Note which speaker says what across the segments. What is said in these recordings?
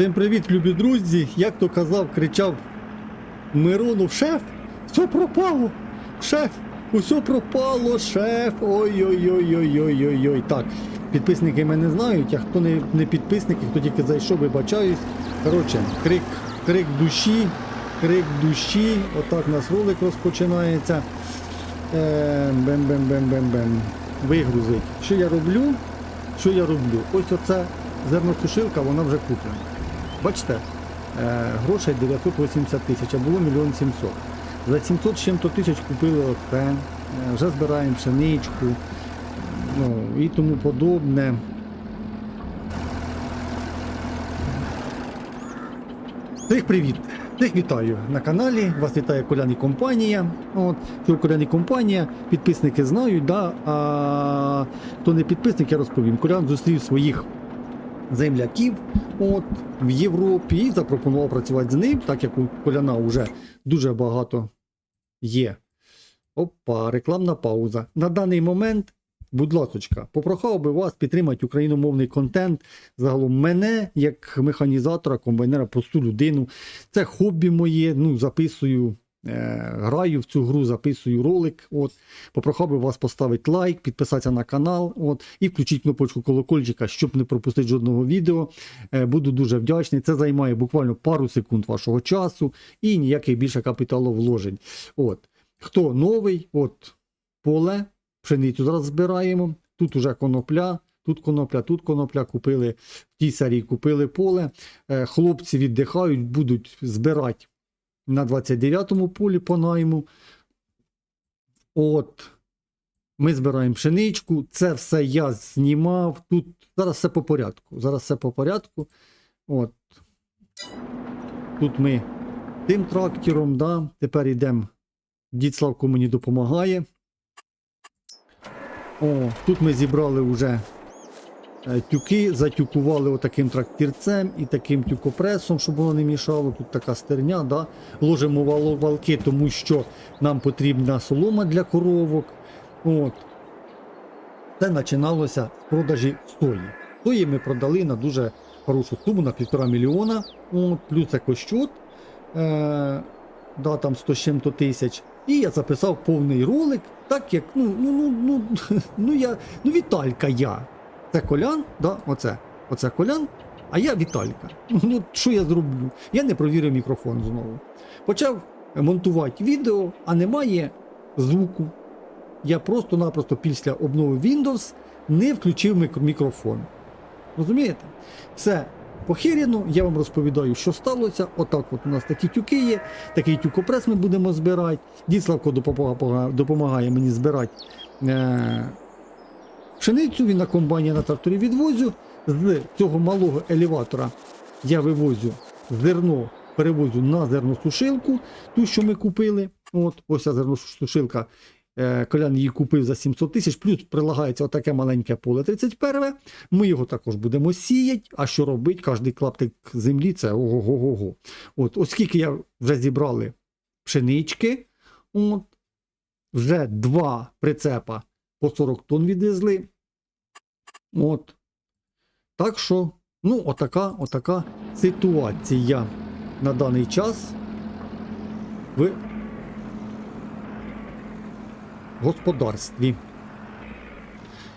Speaker 1: Всім привіт, любі друзі! Як то казав, кричав Миронов, шеф, все пропало! Шеф, усе пропало, шеф! Ой-ой-ой-ой-ой-ой-ой. Так, підписники мене знають, а хто не, не підписники, хто тільки зайшов, вибачаюсь. Коротше, крик, крик душі, крик душі. Отак у нас ролик розпочинається. Е, Бем-бем-бем-бем-бем. Вигрузить. Що я роблю? Що я роблю? Ось оця зерносушилка, вона вже куплена. Бачите, е, грошей 980 тисяч, а було мільйон 700. За 700 з чим-то тисяч купили оце, е, вже збираємо пшеничку ну, і тому подобне. Всіх привіт! Всіх вітаю на каналі. Вас вітає Колян компанія. От, що Колян компанія, підписники знають, да? а хто не підписник, я розповім. Колян зустрів своїх земляків от, в Європі і запропонував працювати з ним, так як у Коляна вже дуже багато є. Опа, рекламна пауза. На даний момент, будь ласочка, попрохав би вас підтримати україномовний контент. Загалом мене, як механізатора, комбайнера, просту людину. Це хобі моє. Ну, записую, граю в цю гру, записую ролик. От. Попрохав би вас поставити лайк, підписатися на канал от, і включити кнопочку колокольчика, щоб не пропустити жодного відео. Е, буду дуже вдячний. Це займає буквально пару секунд вашого часу і ніяких більше капіталовложень. От. Хто новий, от поле, пшеницю зараз збираємо. Тут уже конопля, тут конопля, тут конопля. Купили в тій купили поле. Е, Хлопці віддихають, будуть збирати на 29-му полі по найму. От. Ми збираємо пшеничку. Це все я знімав. Тут зараз все по порядку. Зараз все по порядку. От. Тут ми тим трактором, да. тепер йдемо. Дід Славко мені допомагає. О, тут ми зібрали вже тюки, затюкували отаким трактірцем і таким тюкопресом, щоб воно не мішало. Тут така стерня, да? ложимо валки, тому що нам потрібна солома для коровок. От. Це починалося з продажі сої. Сої ми продали на дуже хорошу суму, на півтора мільйона, От, плюс екощот, е, да, там 100 з чим-то тисяч. І я записав повний ролик, так як, ну, ну, ну, ну, ну, я, ну Віталька я. Це колян, да, оце, оце колян, а я Віталька. Ну, що я зроблю? Я не провірив мікрофон знову. Почав монтувати відео, а немає звуку. Я просто-напросто після обнови Windows не включив мікрофон. Розумієте? Все похирено, я вам розповідаю, що сталося. Отак от у нас такі тюки є, такий тюкопрес ми будемо збирати. Дід Славко допомагає, допомагає мені збирати е, пшеницю, він на комбайні на тракторі відвозю. З цього малого елеватора я вивозю зерно, перевозю на зерносушилку, ту, що ми купили. От, ось ця зерносушилка. Е, Колян її купив за 700 тисяч, плюс прилагається отаке маленьке поле 31. Ми його також будемо сіяти. А що робити? Кожний клаптик землі це ого-го-го. От, оскільки я вже зібрали пшенички, от, вже два прицепа по 40 тонн відвезли. От. Так що, ну, отака, отака ситуація на даний час в господарстві.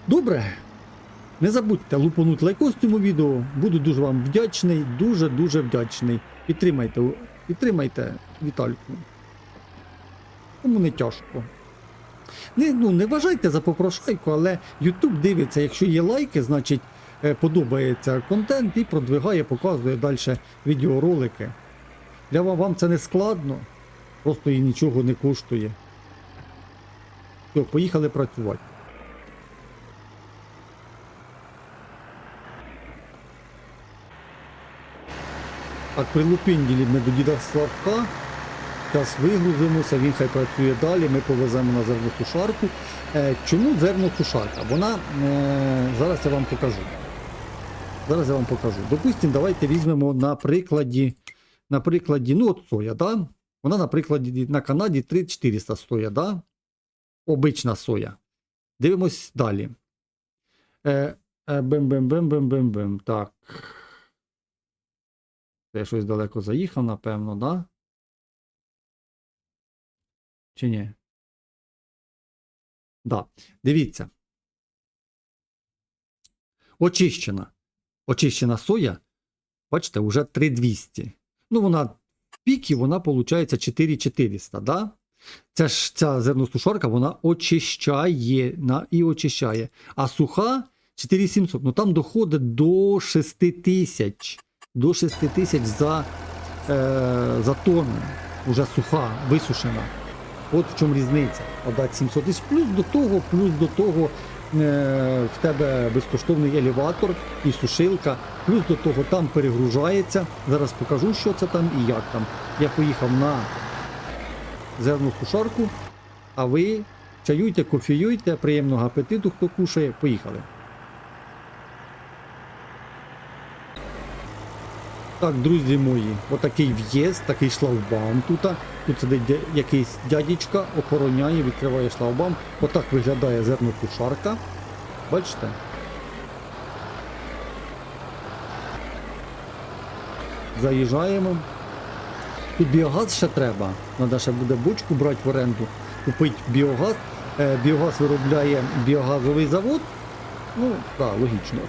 Speaker 1: Добре. Не забудьте лупанути лайкос цьому відео. Буду дуже вам вдячний, дуже-дуже вдячний. Підтримайте, підтримайте Вітальку. Кому не тяжко. Не, ну, не вважайте за попрошайку, але YouTube дивиться, якщо є лайки, значить е, подобається контент і продвигає, показує далі відеоролики. Для вам, це не складно, просто і нічого не коштує. Все, поїхали працювати. Так, при Лупінділі ми до діда Славка. Зараз вигрузимося, він хай працює далі, ми повеземо на зерносушарку. Е, чому зерносушарка? Вона е, зараз я вам покажу. Зараз я вам покажу. Допустимо, давайте візьмемо на прикладі, на прикладі, ну от соя, да? Вона на прикладі на Канаді 3400 стоїть, да? Обична соя. Дивимось далі. Е, е. Так. Я щось далеко заїхав, напевно, да? Чи ні? Да. Дивіться. Очищена. Очищена соя, бачите, вже 3200. Ну, вона в пікі, вона виходить 4400, да? Це ж ця зерностушарка, вона очищає на, і очищає. А суха 4700. Ну там доходить до 6000. До 6000 за, е, за тонну. Уже суха, висушена. От в чому різниця. Отдати 700 тисяч. Плюс до того, плюс до того е, в тебе безкоштовний елеватор і сушилка. Плюс до того там перегружається. Зараз покажу, що це там і як там. Я поїхав на зерну сушарку, а ви чаюйте, кофеюйте, приємного апетиту, хто кушає. Поїхали. Так, друзі мої, отакий в'їзд, такий шлагбаум тут. Тут сидить якийсь дядечка, охороняє, відкриває шлагбаум. Отак виглядає зерносушарка. Бачите? Заїжджаємо. Тут біогаз ще треба. Треба ще буде бочку брати в оренду, купити біогаз. Е, біогаз виробляє біогазовий завод. Ну, так, логічно.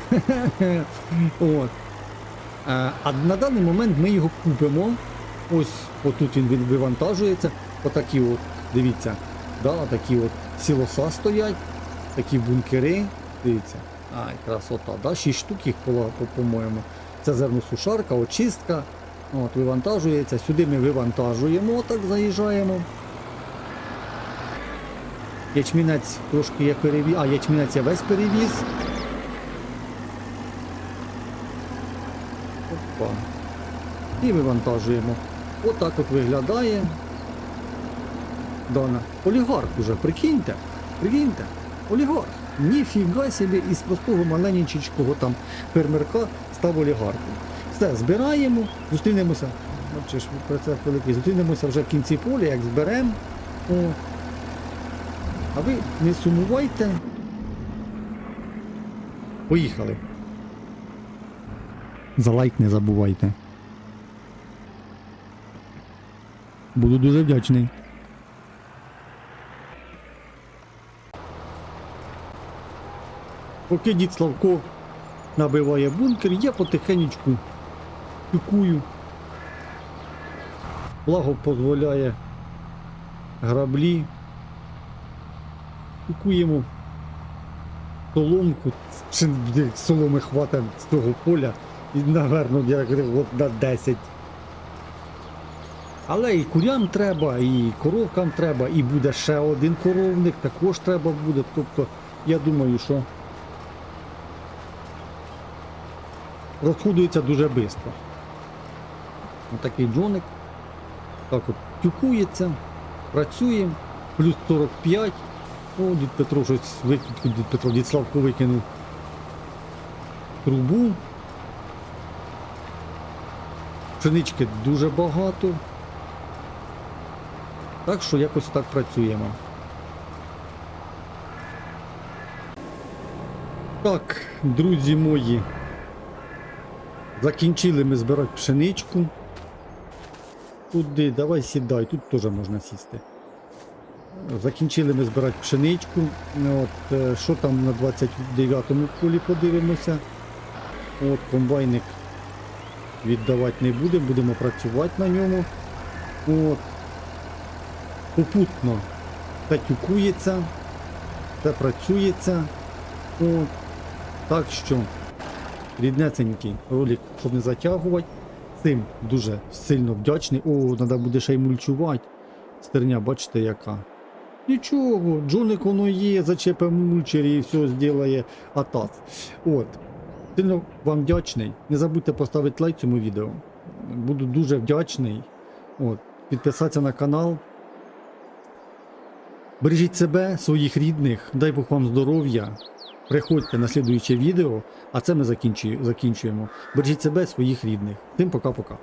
Speaker 1: От. Е, А на даний момент ми його купимо. Ось отут він вивантажується. Отакі от, дивіться, да, такі от сілоса стоять, такі бункери. Дивіться. Ай, красота, да? 6 штук їх, по- по- по-моєму. Це зерносушарка, очистка. От, вивантажується. Сюди ми вивантажуємо, отак заїжджаємо. Ячмінець трошки я перевіз. А, ячмінець я весь перевіз. Опа. І вивантажуємо. Отак от виглядає. Дана. Олігарх уже, прикиньте. Прикиньте. Олігарх. Ніфіга собі із простого маленького там фермерка став олігархом. Все, збираємо, зустрінемося. Бачиш, процес великий. Зустрінемося вже в кінці поля, як зберемо. А ви не сумувайте. Поїхали. За лайк не забувайте. Буду дуже вдячний. Поки дід Славко набиває бункер, я потихенечку тюкую. Благо дозволяє граблі. Тюкуємо соломку, соломи хватить з того поля. І, наверно, я говорю, от на 10. Але і курям треба, і коровкам треба, і буде ще один коровник, також треба буде. Тобто, я думаю, що розходується дуже швидко. Отакий джоник. Так от тюкується, працює, плюс 45. О, дід Петро щось викинув, дід Петро, дід Славко викинув трубу. Пшенички дуже багато. Так що якось так працюємо. Так, друзі мої. Закінчили ми збирати пшеничку. Туди, давай сідай, тут теж можна сісти. Закінчили ми збирати пшеничку. От, е, що там на 29-му полі подивимося. От, комбайник віддавати не будемо, будемо працювати на ньому. От. Попутно це тюкується, працюється. От. Так що, ріднесенький ролик, щоб не затягувати. Цим дуже сильно вдячний. О, треба буде ще й мульчувати. Стерня, бачите, яка. Нічого, Джоник воно є, зачепе мульчер і все зробить атас. От. Сильно вам вдячний. Не забудьте поставити лайк цьому відео. Буду дуже вдячний. От. Підписатися на канал. Бережіть себе, своїх рідних, дай Бог вам здоров'я. Приходьте на слідуюче відео, а це ми закінчуємо. Бережіть себе, своїх рідних. Тим пока-пока.